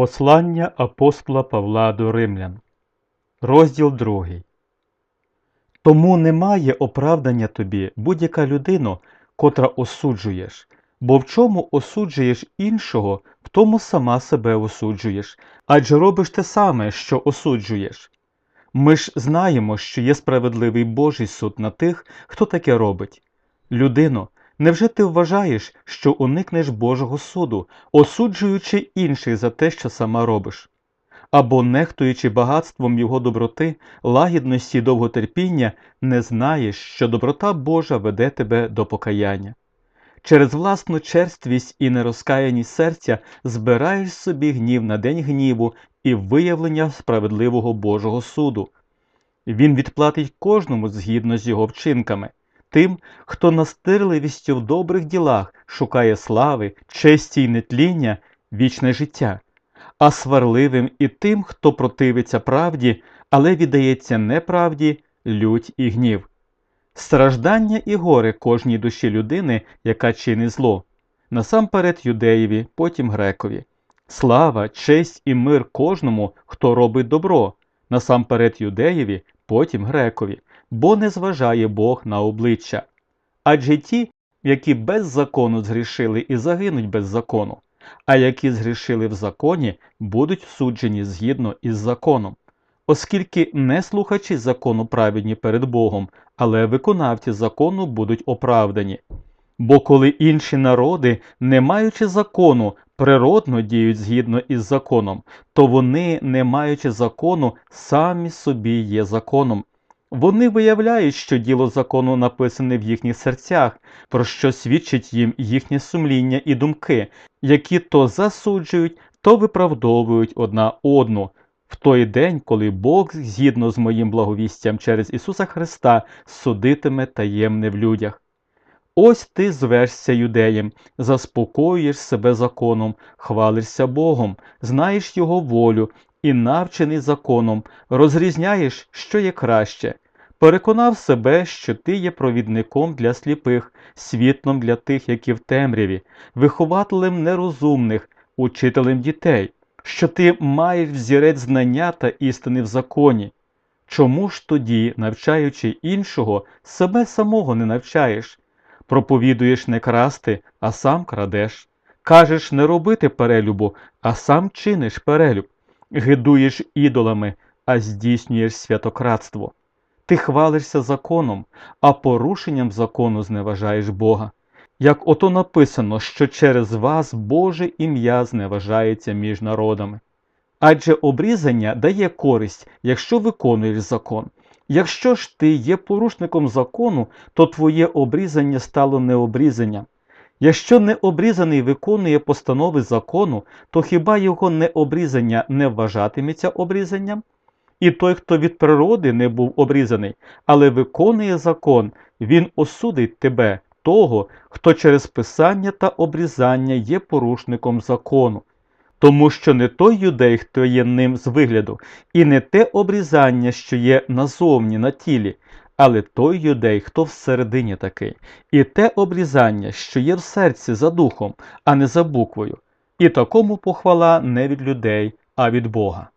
Послання апостола Павла до Римлян, розділ 2. Тому немає оправдання тобі будь-яка людина, котра осуджуєш, бо в чому осуджуєш іншого, в тому сама себе осуджуєш, адже робиш те саме, що осуджуєш. Ми ж знаємо, що є справедливий Божий суд на тих, хто таке робить. Людино, невже ти вважаєш, що уникнеш Божого суду, осуджуючи інших за те, що сама робиш? Або, нехтуючи багатством його доброти, лагідності й довготерпіння, не знаєш, що доброта Божа веде тебе до покаяння. Через власну черствість і нерозкаяність серця збираєш собі гнів на день гніву і виявлення справедливого Божого суду. Він відплатить кожному згідно з його вчинками, тим, хто настирливістю в добрих ділах шукає слави, честі й нетління, вічне життя, а сварливим і тим, хто противиться правді, але віддається неправді, лють і гнів. Страждання і горе кожній душі людини, яка чинить зло, насамперед юдеєві, потім грекові. Слава, честь і мир кожному, хто робить добро, насамперед юдеєві, потім грекові, бо не зважає Бог на обличчя. Адже ті, які без закону згрішили і загинуть без закону, а які згрішили в законі, будуть суджені згідно із законом. Оскільки не слухачі закону праведні перед Богом, але виконавці закону будуть оправдані. Бо коли інші народи, не маючи закону, природно діють згідно із законом, то вони, не маючи закону, самі собі є законом. Вони виявляють, що діло закону написане в їхніх серцях, про що свідчить їм їхнє сумління і думки, які то засуджують, то виправдовують одна одну. В той день, коли Бог, згідно з моїм благовістям через Ісуса Христа, судитиме таємне в людях. Ось ти звешся юдеєм, заспокоюєш себе законом, хвалишся Богом, знаєш Його волю і навчений законом, розрізняєш, що є краще. Переконав себе, що ти є провідником для сліпих, світлом для тих, які в темряві, вихователем нерозумних, учителем дітей, що ти маєш взірець знання та істини в законі. Чому ж тоді, навчаючи іншого, себе самого не навчаєш? Проповідуєш не красти, а сам крадеш. Кажеш не робити перелюбу, а сам чиниш перелюб. Гидуєш ідолами, а здійснюєш святократство. Ти хвалишся законом, а порушенням закону зневажаєш Бога. Як ото написано, що через вас Боже ім'я зневажається між народами. Адже обрізання дає користь, якщо виконуєш закон. Якщо ж ти є порушником закону, то твоє обрізання стало необрізанням. Якщо необрізаний виконує постанови закону, то хіба його необрізання не вважатиметься обрізанням? І той, хто від природи не був обрізаний, але виконує закон, він осудить тебе, того, хто через писання та обрізання є порушником закону. Тому що не той юдей, хто є ним з вигляду, і не те обрізання, що є назовні на тілі, але той юдей, хто всередині такий, і те обрізання, що є в серці за духом, а не за буквою, і такому похвала не від людей, а від Бога.